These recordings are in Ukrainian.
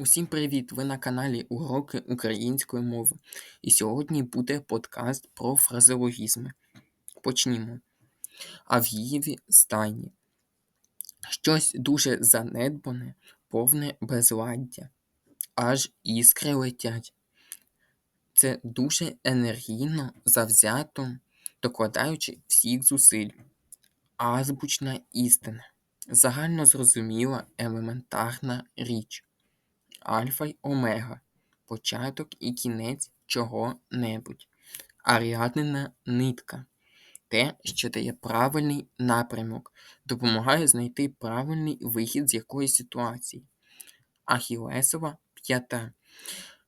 Усім привіт! Ви на каналі Уроки української мови. І сьогодні буде подкаст про фразеологізми. Почнімо. Авієві стайні. Щось дуже занедбане, повне безладдя. Аж іскри летять. Це дуже енергійно, завзято, докладаючи всіх зусиль. Азбучна істина. Загально зрозуміла елементарна річ альфа й омега, початок і кінець чого-небудь, аріаднина нитка, те, що дає правильний напрямок, допомагає знайти правильний вихід з якоїсь ситуації. Ахілесова п'ята.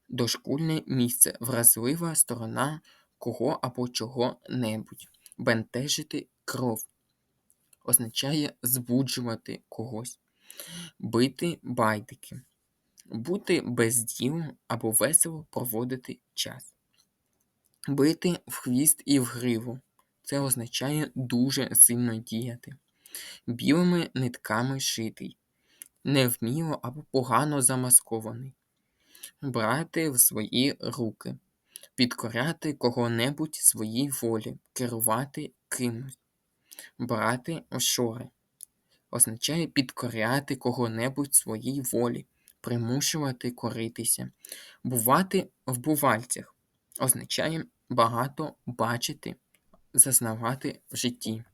Дошкульне місце, вразлива сторона кого або чого-небудь. Бентежити кров. Означає збуджувати когось, бити байдики бути без ділу або весело проводити час. Бити в хвіст і в гриву. Це означає дуже сильно діяти. Білими нитками шитий, невміло або погано замаскований, брати в свої руки, підкоряти кого-небудь своїй волі, керувати кимось, брати в шори. Означає підкоряти кого-небудь своїй волі, примушувати коритися. Бувати в бувальцях означає багато бачити, зазнавати в житті.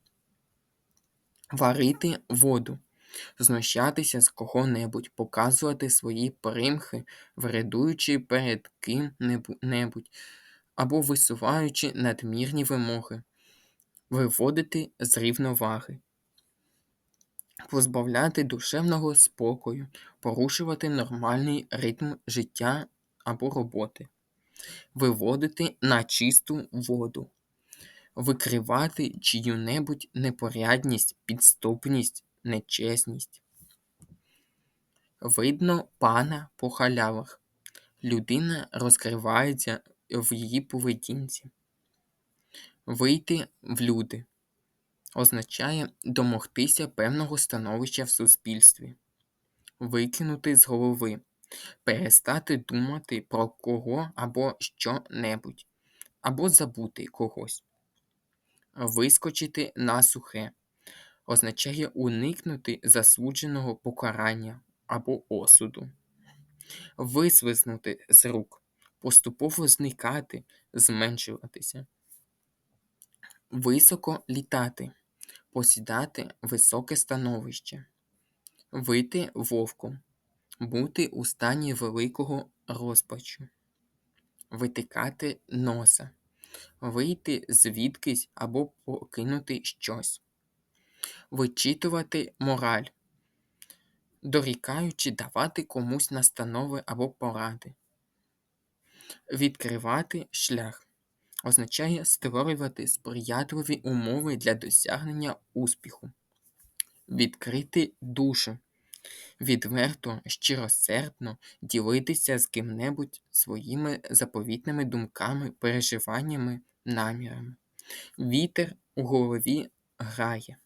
Варити воду, знущатися з кого-небудь, показувати свої примхи, вредуючи перед ким-небудь, або висуваючи надмірні вимоги, виводити з рівноваги позбавляти душевного спокою, порушувати нормальний ритм життя або роботи, виводити на чисту воду, викривати чию-небудь непорядність, підступність, нечесність. Видно пана по халявах. Людина розкривається в її поведінці, вийти в люди означає домогтися певного становища в суспільстві, викинути з голови, перестати думати про кого або що-небудь, або забути когось, вискочити на сухе, означає уникнути засудженого покарання або осуду, висвизнути з рук, поступово зникати, зменшуватися. Високо літати посідати високе становище, вийти вовком, бути у стані великого розпачу, витикати носа, вийти звідкись або покинути щось, вичитувати мораль, дорікаючи давати комусь настанови або поради, відкривати шлях означає створювати сприятливі умови для досягнення успіху, відкрити душу, відверто, щиросердно ділитися з ким-небудь своїми заповітними думками, переживаннями, намірами. Вітер у голові грає.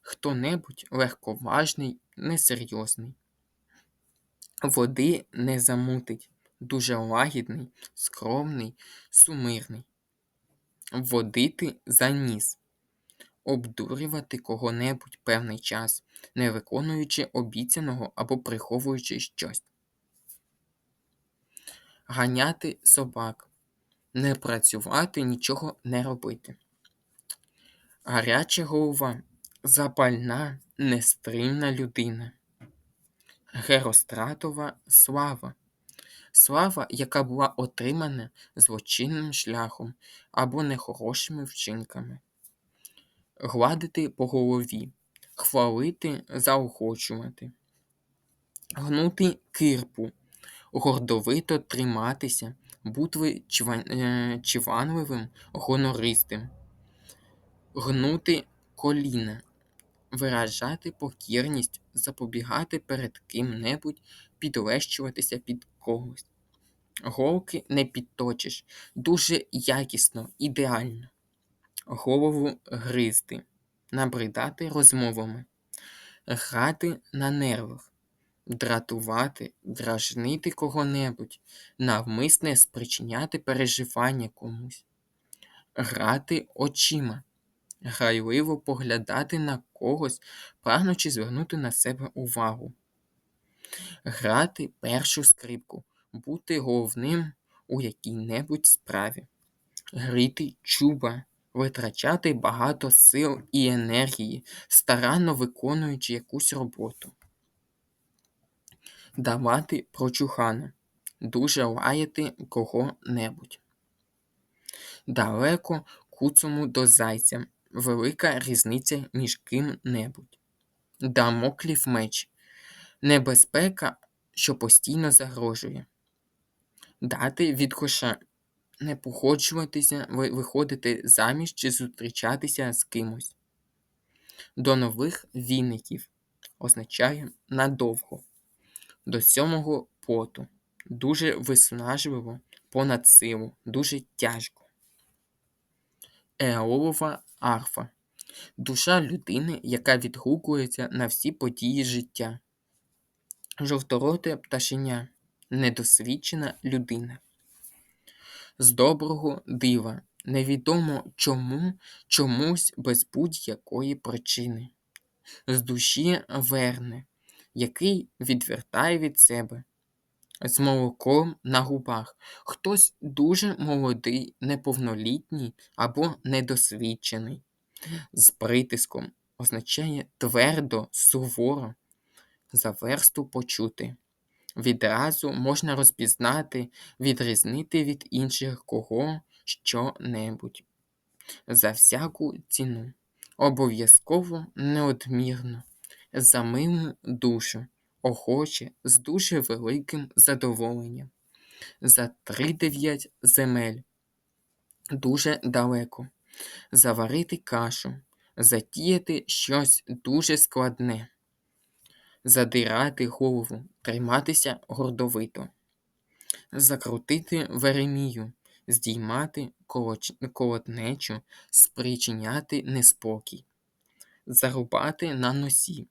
Хто-небудь легковажний, несерйозний. Води не замутить, дуже лагідний, скромний, сумирний, водити за ніс, обдурювати кого-небудь певний час, не виконуючи обіцяного або приховуючи щось, ганяти собак, не працювати, нічого не робити. Гаряча голова, запальна, нестримна людина. Геростратова слава слава, яка була отримана злочинним шляхом або нехорошими вчинками, гладити по голові, хвалити, заохочувати, гнути кирпу, гордовито триматися, бути е, чванливим, гонористим, гнути коліна. Виражати покірність, запобігати перед ким-небудь, підлещуватися під когось. Голки не підточиш. Дуже якісно, ідеально. Голову гризти, набридати розмовами, грати на нервах, дратувати, дражнити кого-небудь, навмисне спричиняти переживання комусь, грати очима, грайливо поглядати на когось, прагнучи звернути на себе увагу, грати першу скрипку, бути головним у якій-небудь справі, грити чуба, витрачати багато сил і енергії, старанно виконуючи якусь роботу, давати прочухана, дуже лаяти кого-небудь. Далеко куцому до зайця, велика різниця між ким-небудь. Дамоклів меч, небезпека, що постійно загрожує. Дати від коша, не погоджуватися, виходити заміж чи зустрічатися з кимось. До нових віників означає надовго. До сьомого поту. Дуже виснажливо, понад силу, дуже тяжко. Еолова арфа. Душа людини, яка відгукується на всі події життя. Жовтороте пташеня. Недосвідчена людина. З доброго дива. Невідомо чому, чомусь без будь-якої причини. З душі верне, який відвертає від себе. З молоком на губах. Хтось дуже молодий, неповнолітній або недосвідчений. З притиском означає твердо, суворо, за версту почути. Відразу можна розпізнати, відрізнити від інших кого що-небудь. За всяку ціну. Обов'язково неодмірно, за милу душу, охоче, з дуже великим задоволенням. За тридев'ять земель. Дуже далеко. Заварити кашу, затіяти щось дуже складне, задирати голову, триматися гордовито, закрутити веремію, здіймати колотнечу, спричиняти неспокій, зарубати на носі,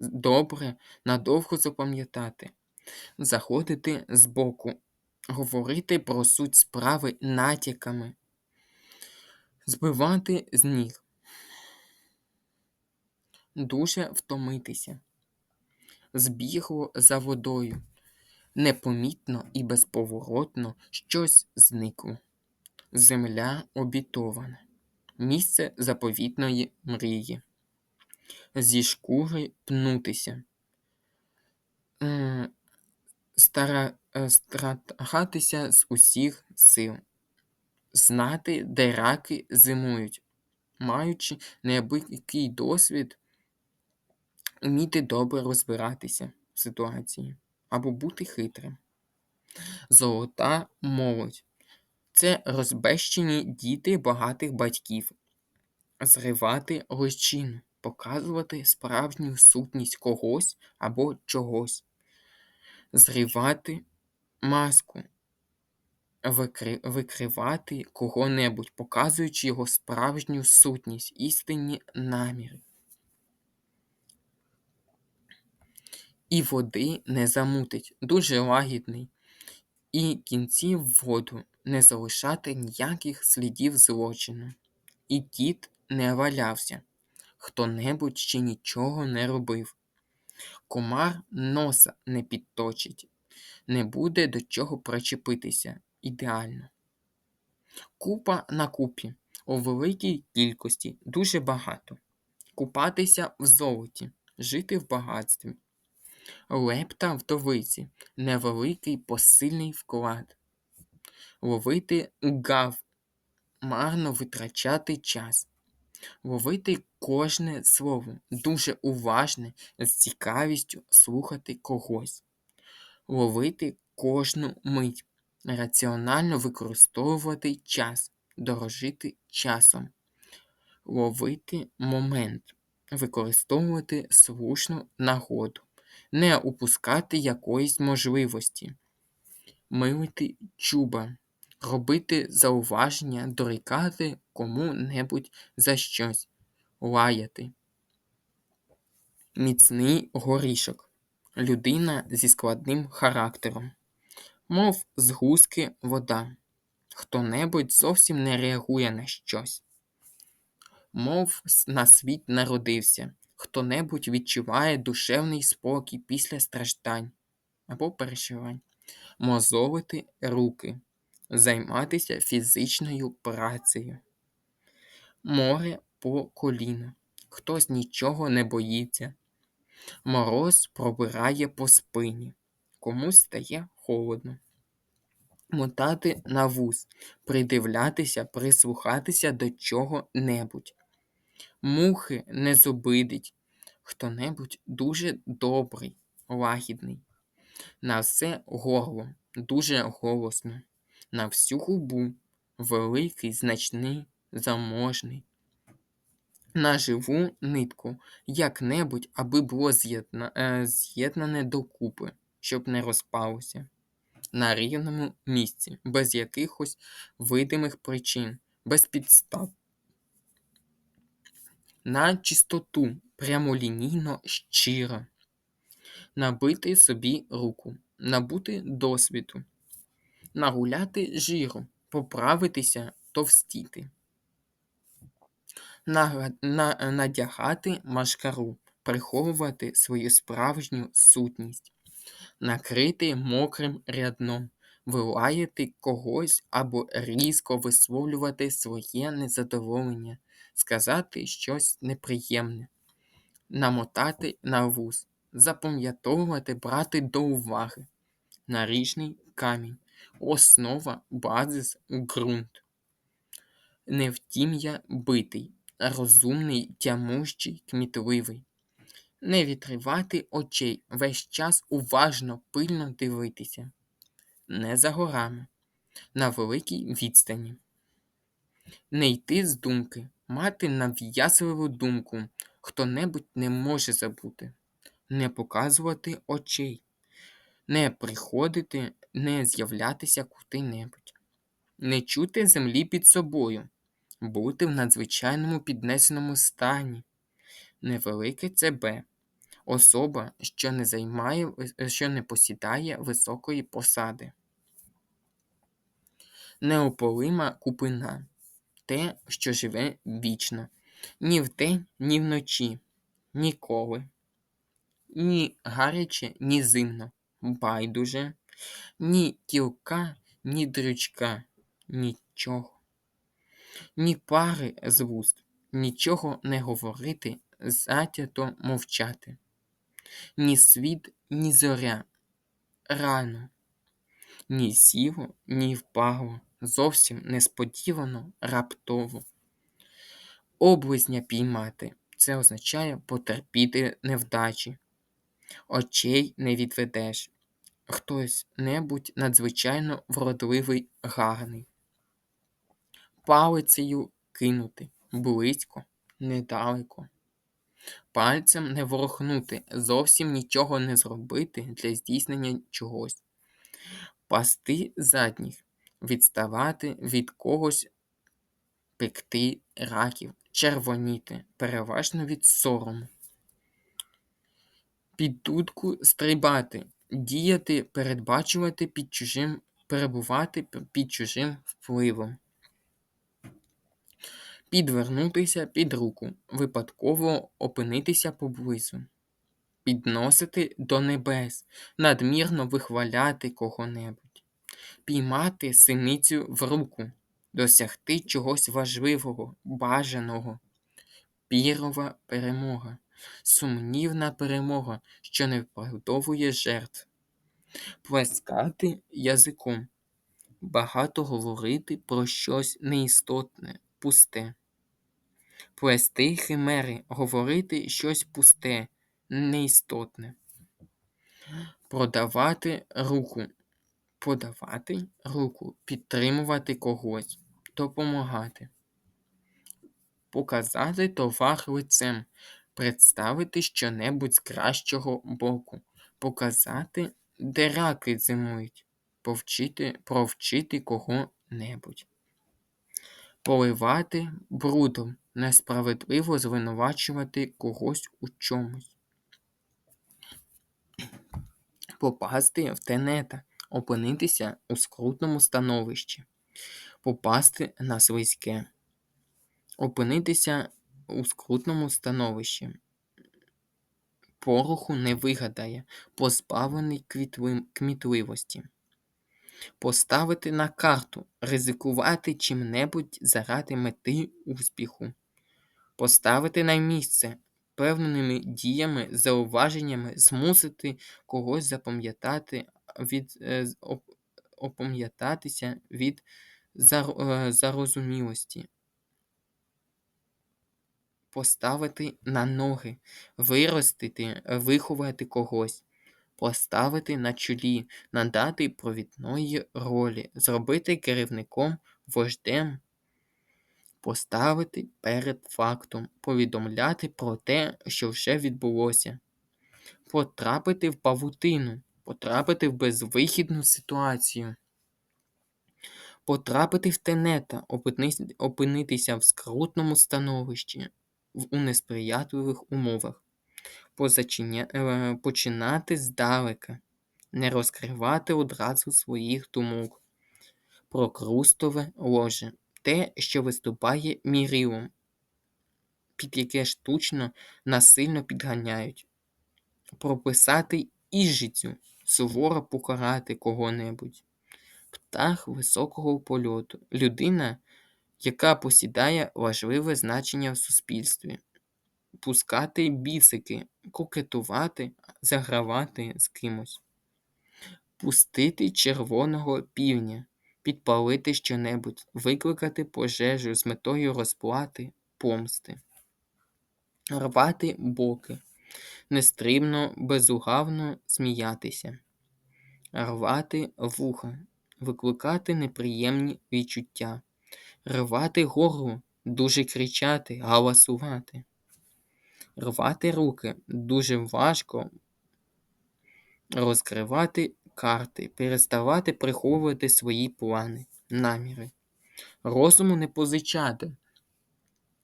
добре надовго запам'ятати, заходити збоку, говорити про суть справи натяками, збивати з ніг, дуже втомитися, збігло за водою, непомітно і безповоротно щось зникло. Земля обітована, місце заповітної мрії. Зі шкури пнутися, стара, е, старатися з усіх сил, знати, де раки зимують, маючи неабиякий досвід, вміти добре розбиратися в ситуації або бути хитрим. Золота молодь це розбещені діти багатих батьків, зривати личину, показувати справжню сутність когось або чогось, зривати маску, викри... викривати кого-небудь, показуючи його справжню сутність, істинні наміри. І води не замутить, дуже лагідний, і кінці в воду не залишати ніяких слідів злочину. І дід не валявся, хто-небудь ще нічого не робив. Комар носа не підточить, не буде до чого причепитися ідеально. Купа на купі у великій кількості дуже багато. Купатися в золоті, жити в багатстві. Лепта вдовиці невеликий посильний вклад. Ловити гав, марно витрачати час. Ловити кожне слово, дуже уважне, з цікавістю слухати когось. Ловити кожну мить, раціонально використовувати час, дорожити часом. Ловити момент, використовувати слушну нагоду, не упускати якоїсь можливості, милити чуба, робити зауваження, дорікати кому-небудь за щось, лаяти. Міцний горішок, людина зі складним характером, мов з гузки вода. Хто-небудь зовсім не реагує на щось, мов на світ народився, хто-небудь відчуває душевний спокій після страждань або переживань, мозолити руки, займатися фізичною працею, море по коліна, хтось нічого не боїться, мороз пробирає по спині, комусь стає холодно. Мотати на вуз, придивлятися, прислухатися до чого-небудь. Мухи не зобидить, хто-небудь дуже добрий, лагідний. На все горло, дуже голосно, на всю губу, великий, значний, заможний. На живу нитку, як-небудь, аби було е, з'єднане докупи, щоб не розпалося. На рівному місці, без якихось видимих причин, без підстав. На чистоту, прямолінійно щиро. Набити собі руку, набути досвіду, нагуляти жиру, поправитися, товстіти, надягати машкару, приховувати свою справжню сутність, накрити мокрим рядном, вилаяти когось або різко висловлювати своє незадоволення, сказати щось неприємне, намотати на вуз, запам'ятовувати, брати до уваги, наріжний камінь, основа, базис, ґрунт. Невтім'я битий, розумний, тямущий, кмітливий. Не відривати очей, весь час уважно, пильно дивитися. Не за горами, на великій відстані. Не йти з думки, мати нав'язливу думку, хто-небудь не може забути, не показувати очей, не приходити, не з'являтися куди-небудь, не чути землі під собою, бути в надзвичайному піднесеному стані, невелике ЦБ, особа, що не займає, що не посідає високої посади. Неополима купина те, що живе вічно, ні вдень, ні вночі, ніколи. Ні гаряче, ні зимно, байдуже, ні кілка, ні дрючка, нічого. Ні пари з вуст, нічого не говорити, затято мовчати. Ні світ, ні зоря, рано, ні сіло, ні впало, зовсім несподівано, раптово. Облизня піймати це означає потерпіти невдачі. Очей не відведеш. Хтось небудь надзвичайно вродливий, гарний. Палицею кинути близько, недалеко. Пальцем не ворухнути, зовсім нічого не зробити для здійснення чогось. Пасти задніх, відставати від когось, пекти раків, червоніти, переважно від сорому. Під дудку стрибати, діяти, передбачувати під чужим, перебувати під чужим впливом. Підвернутися під руку, випадково опинитися поблизу, підносити до небес, надмірно вихваляти кого-небудь, піймати синицю в руку, досягти чогось важливого, бажаного, пірова перемога, сумнівна перемога, що не вправдовує жертв, плескати язиком, багато говорити про щось неістотне, пусте. Плести химери, говорити щось пусте, неістотне. Продавати руку, подавати руку, підтримувати когось, допомагати. Показати товар лицем, представити щонебудь з кращого боку, показати, де раки зимують, повчити, провчити кого-небудь. Поливати брудом, несправедливо звинувачувати когось у чомусь. попасти в тенета, опинитися у скрутному становищі, попасти на слизьке, опинитися у скрутному становищі. Пороху не вигадає, позбавлений кмітливості. Поставити на карту, ризикувати чим-небудь заради мети успіху. Поставити на місце, певними діями, зауваженнями змусити когось запам'ятати від е, опам'ятатися від е, зарозумілості. Поставити на ноги, виростити, виховати когось, поставити на чолі, надати провідної ролі, зробити керівником, вождем, поставити перед фактом, повідомляти про те, що вже відбулося, потрапити в павутину, потрапити в безвихідну ситуацію. Потрапити в тенета, опинитися в скрутному становищі, у несприятливих умовах, е, починати здалека, не розкривати одразу своїх думок, прокрустове ложе, те, що виступає мірілом, під яке штучно насильно підганяють, прописати іжицю, суворо покарати кого-небудь, птах високого польоту, людина, яка посідає важливе значення в суспільстві, пускати бісики, кокетувати, загравати з кимось, пустити червоного півня, підпалити щонебудь, викликати пожежу з метою розплати, помсти, рвати боки, нестримно, безугавно сміятися, рвати вуха, викликати неприємні відчуття, рвати горло, дуже кричати, галасувати, рвати руки, дуже важко розкривати карти, переставати приховувати свої плани, наміри, розуму не позичати.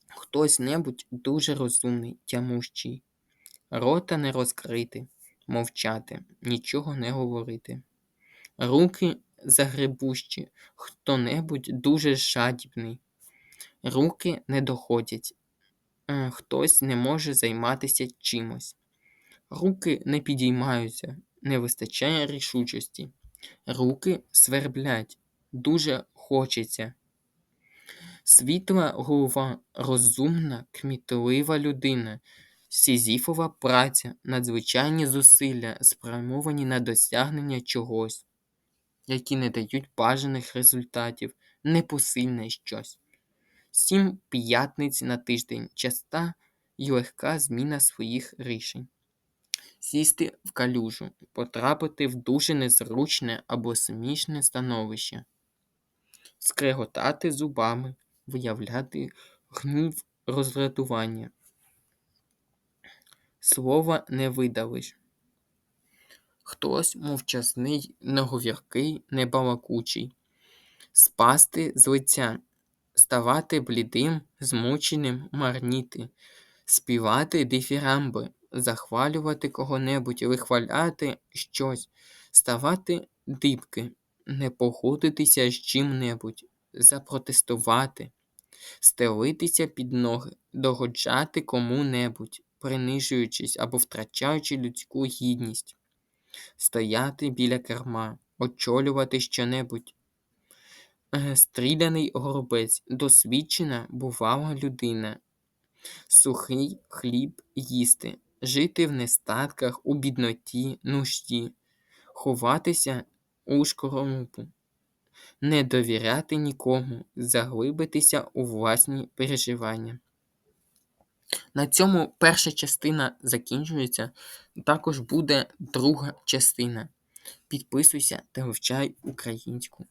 Хтось небудь дуже розумний, тямущий, рота не розкрити, мовчати, нічого не говорити. Руки загребущі, хто-небудь дуже жадібний. Руки не доходять. Е, Хтось не може займатися чимось. Руки не підіймаються, не вистачає рішучості. Руки сверблять, дуже хочеться. Світла голова, розумна, кмітлива людина, сізіфова праця, надзвичайні зусилля, спрямовані на досягнення чогось, які не дають бажаних результатів, непосильне щось. Сім п'ятниць на тиждень, часта і легка зміна своїх рішень. Сісти в калюжу, потрапити в дуже незручне або смішне становище, скреготати зубами, виявляти гнів роздратування. Слова не видавиш. Хтось мовчасний, неговіркий, небалакучий, спасти з лиця, ставати блідим, змученим, марніти, співати дифірамби, захвалювати кого-небудь, вихваляти щось, ставати дибки, не погодитися з чим-небудь, запротестувати, стелитися під ноги, догоджати кому-небудь, принижуючись або втрачаючи людську гідність, стояти біля керма, очолювати щонебудь. Е, Стріляний горобець, досвідчена, бувала людина, сухий хліб їсти, жити в нестатках, у бідноті, нужді, ховатися у шкоромупу, не довіряти нікому, заглибитися у власні переживання. На цьому перша частина закінчується. Також буде друга частина. Підписуйся та вивчай українську.